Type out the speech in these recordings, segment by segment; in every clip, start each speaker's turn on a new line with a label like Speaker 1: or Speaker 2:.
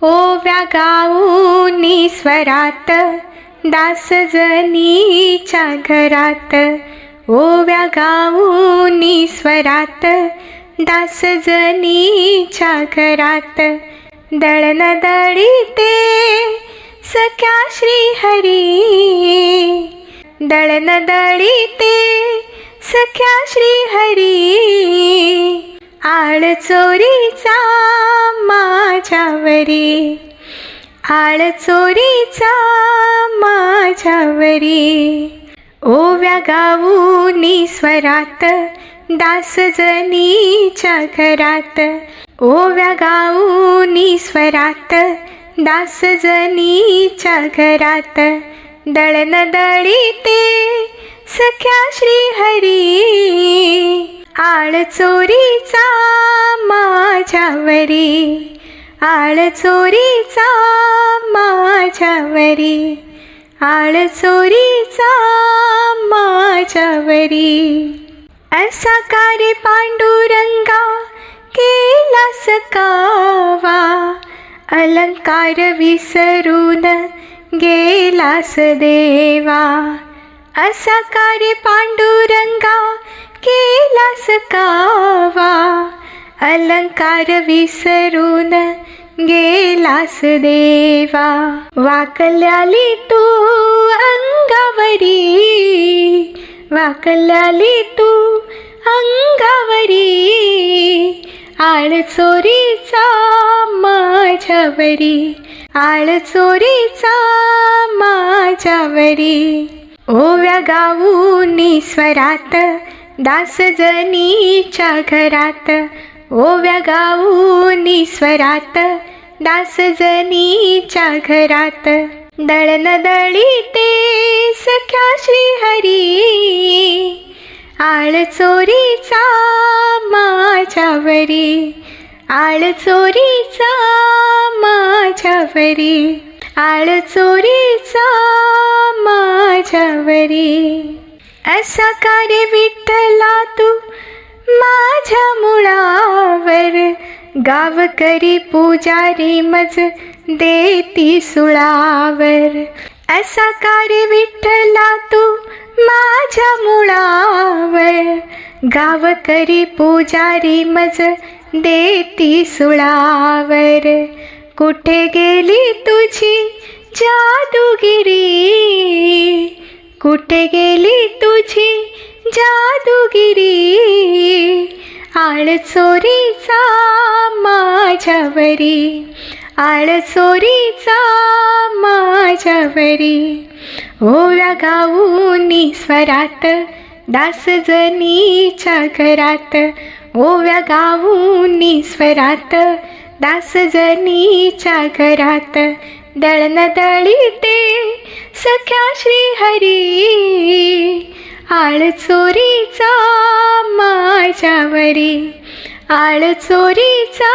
Speaker 1: हो ओव्या गाऊनी स्वरात दासजनीच्या घरात. हो ओव्या गाऊनी स्वरात दासजनीच्या घरात. दळन दळीते सख्या श्रीहरी. दळन दळीते सख्या श्रीहरी. आळचोरीचा माझ्यावरी. आळचोरीचा माझ्यावरी. ओव्या गाऊनी स्वरात दासजनीच्या घरात. ओव्या गाऊनी स्वरात दासजनीच्या घरात. दळण दळीते सख्या श्रीहरी. आळचोरीचा माझ्यावरी आळचोरीचा माझ्यावरी आळचोरीचा माझ्यावरी. असा कारे पांडुरंगा केला सकावा अलंकार विसरून गेलास देवा. असा कारे पांडुरंगा के कावा अलंकार विसरून गेलास देवा. वाकल्याली तू अंगावरी वाकल्याली तू अंगावरी. आळचोरीचा माझ्यावरी आळचोरीचा माझ्यावरी. ओव्या गाऊनी स्वरात दास जनीच्या घरात ओव्या गाऊनी स्वरात दास जनीच्या घरात. दळण दळीते सख्या श्रीहरी आळ चोरीचा माझ्यावरी आळ चोरीचा माझ्यावरी आळ चोरीचा माझ्यावरी. असा कार्य विठ्ठला तू माझ्या मुळावर. गावकरी पुजारी मज देती सुळावर. असा कार्य विठ्ठला तू माझ्या मुळावर. गावकरी पुजारी मज देती सुळावर. कुठे गेली तुझी जादूगिरी? कुठे गेली तुझी जादूगिरी? आळचोरीचा माझ्यावरी आळचोरीचा माझ्यावरी. ओव्या गाऊनी स्वरात दासजनीच्या घरात. ओव्या गाऊनी स्वरात दासजनीच्या घरात. दळण ते सख्या श्रीहरी आळ चोरीचा माझ्यावरी आळ चोरीचा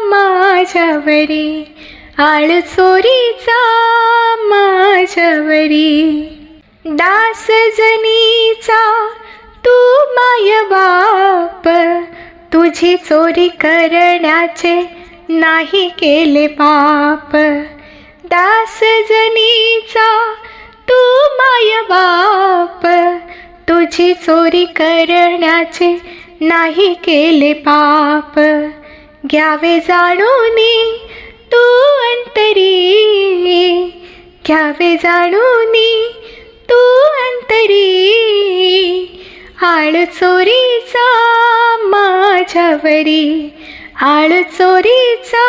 Speaker 1: माझ्यावरी आळ चोरीचा माझ्यावरी. दास जनीचा तू माय बाप तुझी चोरी करण्याचे नाही केले पाप. दास जनीचा तू माय बाप. तुझी चोरी करण्याचे नाही केले पाप. घ्यावे जाणून तू अंतरी. घ्यावे जाणून तू अंतरी. आळ चोरीचा माझ्यावरी. आळ चोरीचा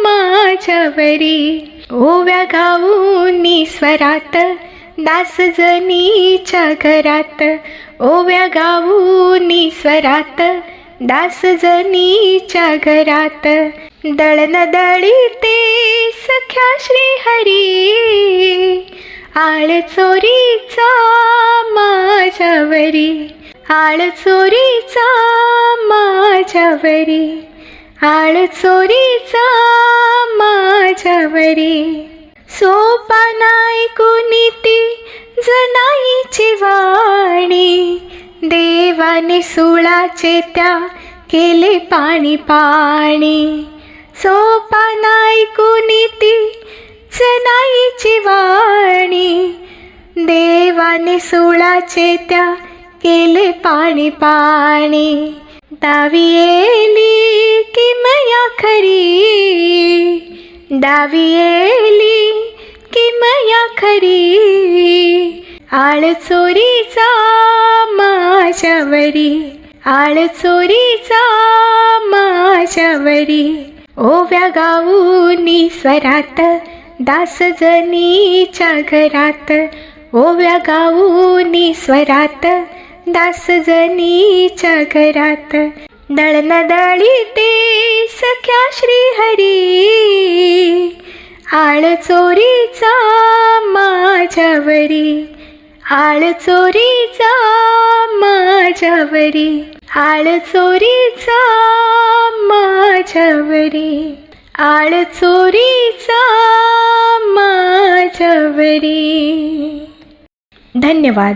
Speaker 1: माझ्यावरी. ओव्या गाऊनी स्वरात दासजनीच्या घरात. ओव्या गाऊन स्वरात दासजनीच्या घरात. दळन दळीते सख्या श्रीहरी. आळ चोरीचा माझ्यावरी. आळ चोरीचा माझ्यावरी. आळ चोरीचा माझ्यावरी सोपानाय कुनीती जनाईची वाणी. देवाने सुळाचे त्या केले पाणी पाणी. सोपा सोपानाय कुनीती जनाईची वाणी. देवाने सुळाचे त्या केले पाणी पाणी. दावी येली किमया खरी दावी येली किमया खरी आळ चोरीचा माझ्यावरी आळ चोरीचा माझ्यावरी ओव्या गाऊनी स्वरात दासजनीच्या घरात ओव्या गाऊनी स्वरात दास जनीच्या घरात दळण दळी ते सख्या श्रीहरी. आळ चोरीचा माझ्यावरी. आळ चोरीचा माझ्यावरी. आळ चोरीचा माझ्यावरी. आळ चोरीचा माझ्यावरी. धन्यवाद.